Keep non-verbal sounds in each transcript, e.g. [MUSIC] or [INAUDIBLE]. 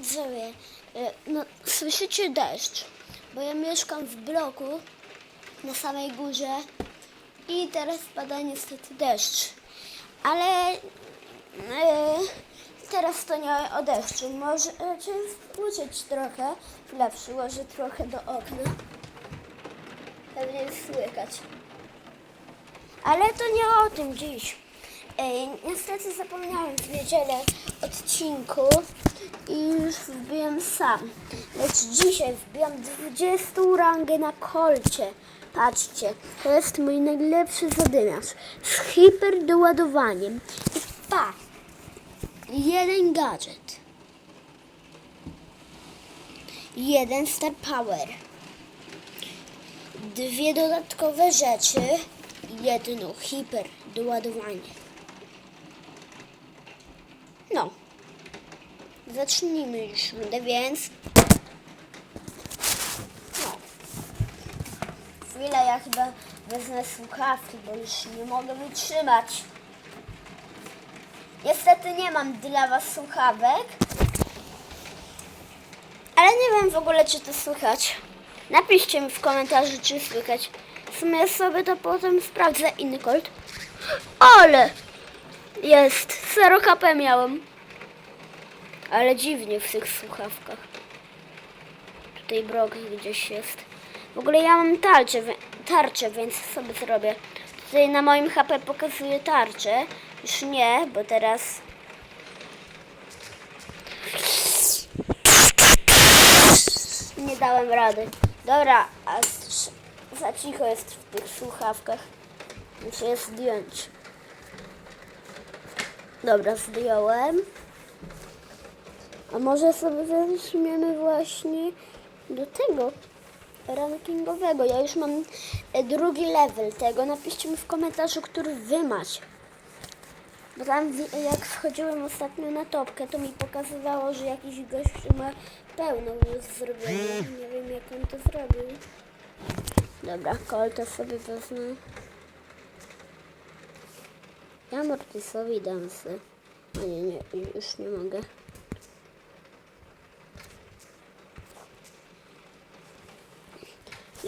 widzowie, e, no słyszycie deszcz, bo ja mieszkam w bloku na samej górze i teraz pada niestety deszcz. Ale e, teraz to nie o deszczu. Może wkluczyć trochę. Chwila, przyłożę trochę do okna. Pewnie słychać. Ale to nie o tym dziś. Ej, niestety zapomniałem w niedzielę odcinku i już wbiłem sam. Lecz dzisiaj wbijam 20 rangę na kolcie. Patrzcie, to jest mój najlepszy zadymiarz z hiperdoładowaniem. I pa, jeden gadżet. Jeden Star Power. Dwie dodatkowe rzeczy. Jedno hiper doładowanie. No. Zacznijmy już rundę, więc... No. Chwilę, ja chyba wezmę słuchawki, bo już nie mogę wytrzymać. Niestety nie mam dla was słuchawek. Ale nie wiem w ogóle, czy to słychać. Napiszcie mi w komentarzu, czy słychać. W sumie sobie to potem sprawdzę. Inny kolt. Ale! Jest. 0 HP miałem. Ale dziwnie w tych słuchawkach. Tutaj brok gdzieś jest. W ogóle ja mam tarczę, tarczę, więc sobie zrobię. Tutaj na moim HP pokazuje tarczę. Już nie, bo teraz... Nie dałem rady. Dobra, a za cicho jest w tych słuchawkach. Muszę je zdjąć. Dobra, zdjąłem. A może sobie weźmiemy właśnie do tego rankingowego. Ja już mam e, drugi level tego. Napiszcie mi w komentarzu, który wy macie. Bo tam jak wchodziłem ostatnio na topkę, to mi pokazywało, że jakiś gość ma pełno już zrobione. Nie wiem jak on to zrobił. Dobra, koltę sobie wezmę. Ja Mortisowi dam se. Nie, nie, już nie mogę.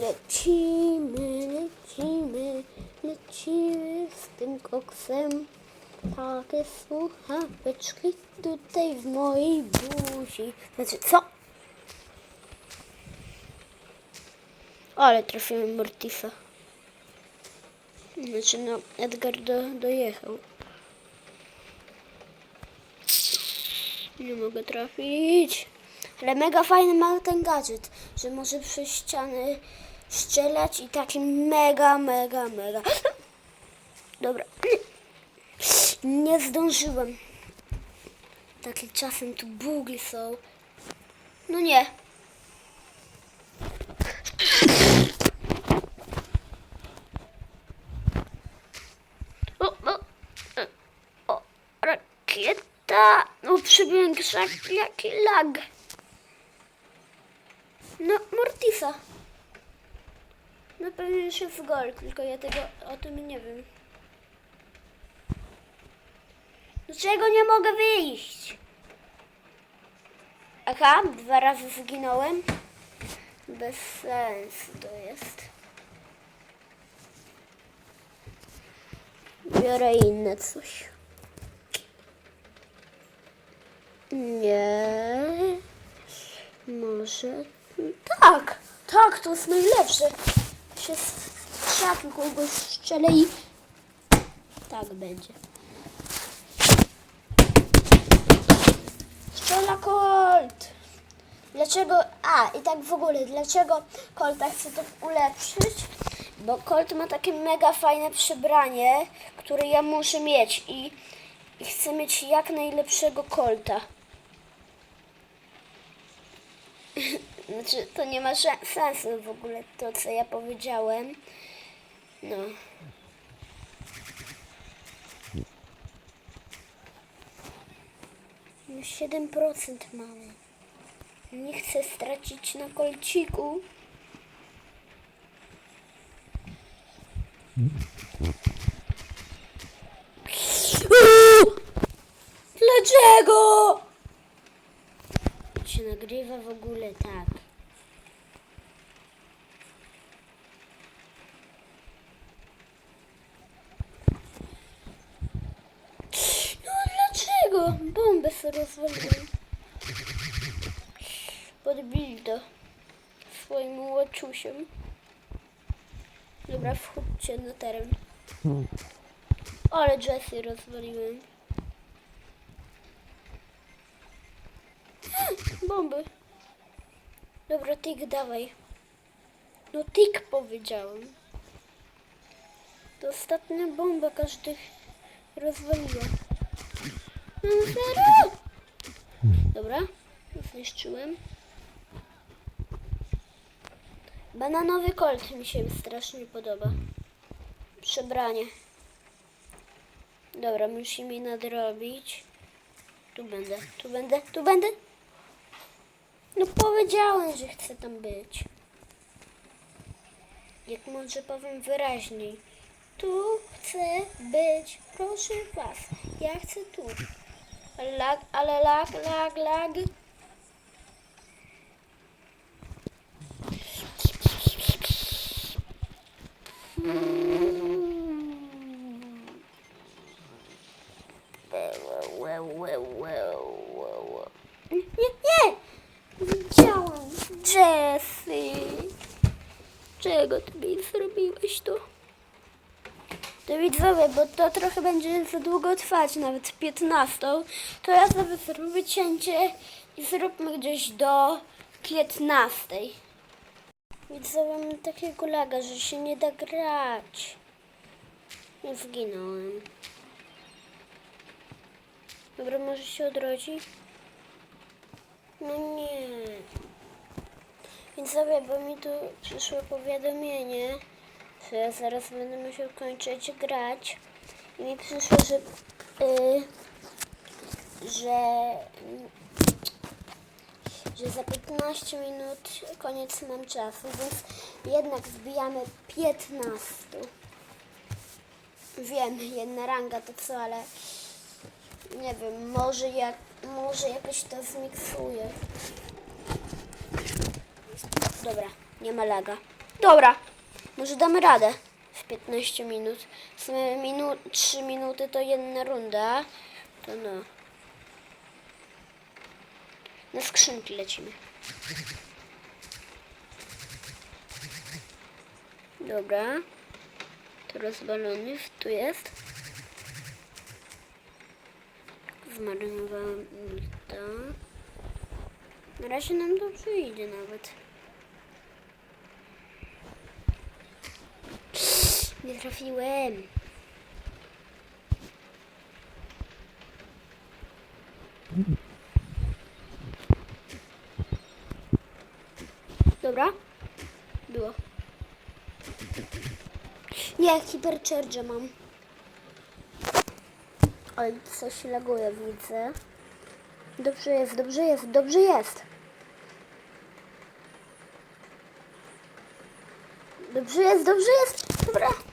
Lecimy, lecimy, lecimy z tym koksem. Takie słuchaweczki tutaj w mojej buzi. Znaczy, co? Ale trafiłem Mortisa. Znaczy, no, Edgar do, dojechał. Nie mogę trafić. Ale mega fajny ma ten gadżet, że może przez ściany strzelać i taki mega, mega, mega. Dobra. Nie zdążyłem. Takie czasem tu bugi są. No nie. O, o, e, o, rakieta. No, przybyłem krzak, jaki lag. No, Mortisa. No pewnie już jest gol, tylko ja tego o tym nie wiem. Dlaczego nie mogę wyjść? Aha, dwa razy zginąłem. Bez sensu to jest. Biorę inne coś. Nie. Może. Tak! Tak, to jest najlepsze. Się strzaki kogoś strzelę i. Tak będzie. Strzela Colt! Dlaczego. A, i tak w ogóle, dlaczego Colta chcę to ulepszyć? Bo Colt ma takie mega fajne przebranie, które ja muszę mieć i, i chcę mieć jak najlepszego Colta. [LAUGHS] Znaczy, to nie ma sensu w ogóle to, co ja powiedziałem. No. No 7% mamy. Nie chcę stracić na kolciku. [LAUGHS] Dlaczego? Się nagrywa w ogóle, tak. No dlaczego? Bombę sobie rozwaliłem. Podbili to swoim łaczusiem. Dobra, wchodźcie na teren. Ale Jessie rozwaliłem. Bomby. Dobra, tik dawaj. No tik powiedziałem. To ostatnia bomba każdy rozwaliła. No serio? Dobra, zniszczyłem. Bananowy kolt mi się strasznie podoba. Przebranie. Dobra, musimy nadrobić. Tu będę, tu będę, tu będę. No powiedziałem, że chcę tam być. Jak może powiem wyraźniej. Tu chcę być, proszę was. Ja chcę tu. Lag, ale lag, lag, lag. Nie, nie! Widziałam, Jessie. Czego ty mi zrobiłeś tu? To widzowie, bo to trochę będzie za długo trwać, nawet 15. To ja sobie zrobię cięcie i zróbmy gdzieś do 15. Widzowie, mam takiego laga, że się nie da grać. Nie zginąłem. Dobra, może się odrodzi? No nie. Więc sobie, bo mi tu przyszło powiadomienie, że ja zaraz będę musiał kończyć grać. I mi przyszło, że, y, że, że za 15 minut koniec mam czasu, więc jednak zbijamy 15. Wiem, jedna ranga to co, ale nie wiem, może jak, może jakoś to zmiksuję. Dobra, nie ma laga. Dobra, może damy radę w 15 minut. W minu 3 minuty to jedna runda. To no. Na skrzynki lecimy. Dobra. To rozwalony, tu jest. Zmarnowałam to. Na razie nam dobrze idzie nawet. Nie trafiłem. Dobra. Było. Nie, hipercharge mam. Oj, coś laguje, widzę. Dobrze jest, dobrze jest, dobrze jest. Dobrze jest, dobrze jest. Dobra.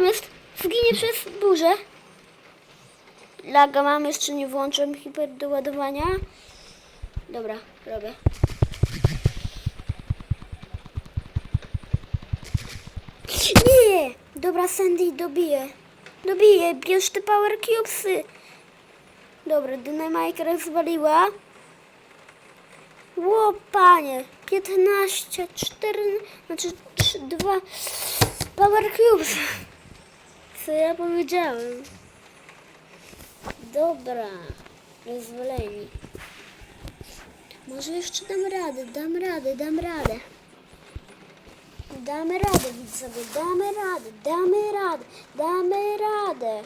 Jest. Zginie przez burzę. Laga mam, jeszcze nie włączam hiper do ładowania. Dobra, robię. Nie! Dobra, Sandy, dobiję. Dobiję, bierz te power cubesy. Dobra, dynamajka rozwaliła. Ło, panie. 15, 4, znaczy 3, 2 power cubes. Co ja powiedziałem? Dobra, rozwaleni. Może jeszcze dam radę, dam radę, dam radę. Damy radę, widzowie, damy radę, damy radę, damy radę.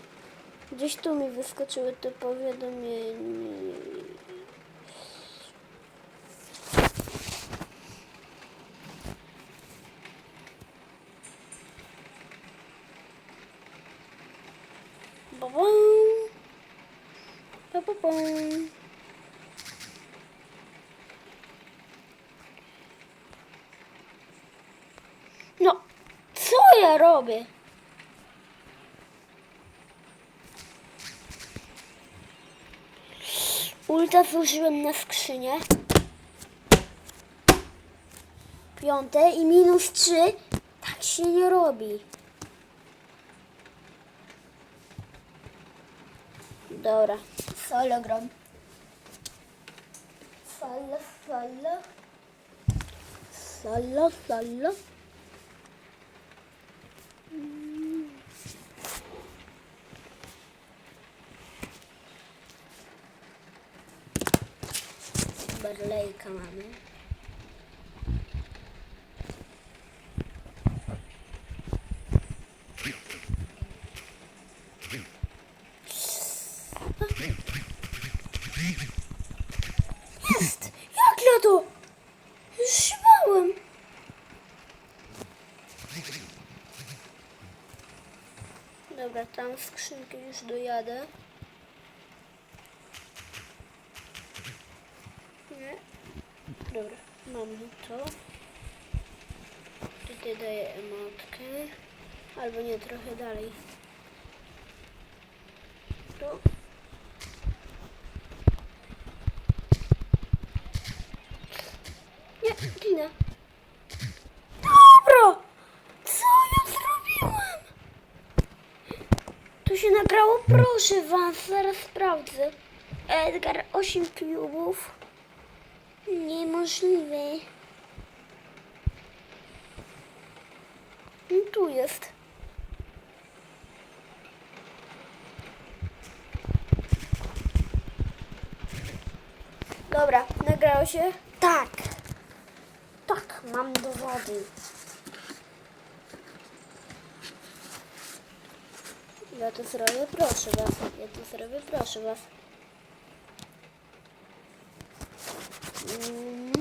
Gdzieś tu mi wyskoczyły te powiadomienie. mapą. No, co ja robię? Ulta zużyłem na skrzynię. Piąte i minus trzy. Tak się nie robi. Dobra. hologram. Salla salla. Salla salla. Hmm. Barley kamamy. Dobra, tam skrzynkę już dojadę. Nie. Dobra, mamy to. Tutaj daję emotkę. Albo nie, trochę dalej. Tu. Nie, Tina. Dobra! Co ja zrobiłem? Tu się nagrało, proszę was, zaraz sprawdzę. Edgar, 8 klubów. Niemożliwe. No, tu jest. Dobra, nagrało się? Tak. Tak, mam dowody. Ja to zrobię, proszę was. Ja to zrobię, proszę was. Mm.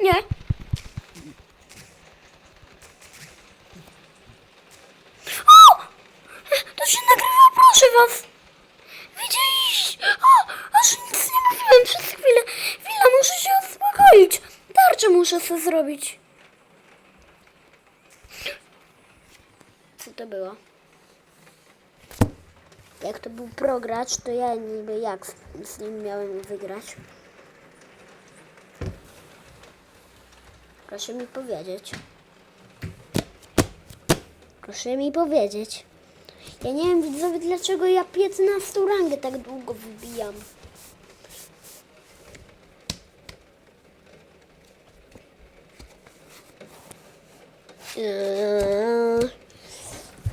Nie. O! To się nagrywa, proszę was. Widzieliście? O, aż nic nie mówiłem przez chwilę. Chwila, muszę się uspokoić. Tarczę muszę sobie zrobić. Co to było? Jak to był progracz, to ja niby jak z, z nim miałem wygrać? Proszę mi powiedzieć. Proszę mi powiedzieć. Ja nie wiem widzowie, dlaczego ja 15 rangę tak długo wybijam. Eee.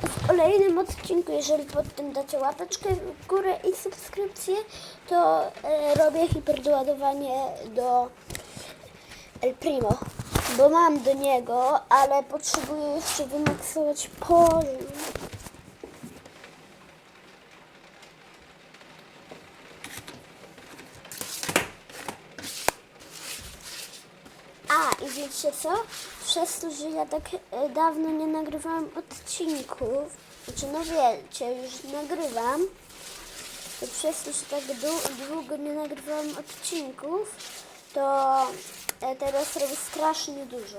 W kolejnym odcinku, jeżeli pod tym dacie łapeczkę w górę i subskrypcję, to e, robię hiperdoładowanie do El Primo, bo mam do niego, ale potrzebuję jeszcze wymaksować poziom. A, i wiecie co? Przez to, że ja tak e, dawno nie nagrywałam odcinków, znaczy no wiecie, już nagrywam, to przez to, że tak dłu- długo nie nagrywałam odcinków, to e, teraz robię strasznie dużo.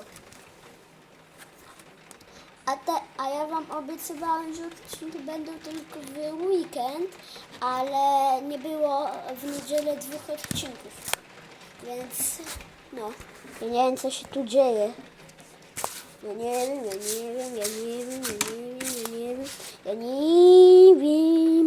A, te, a ja Wam obiecywałam, że odcinki będą tylko w weekend, ale nie było w niedzielę dwóch odcinków. Więc no, ja nie wiem, co się tu dzieje. Ja nie wiem, ja nie wiem, ja nie wiem, ja nie wiem, ja nie wiem, ja nie wiem.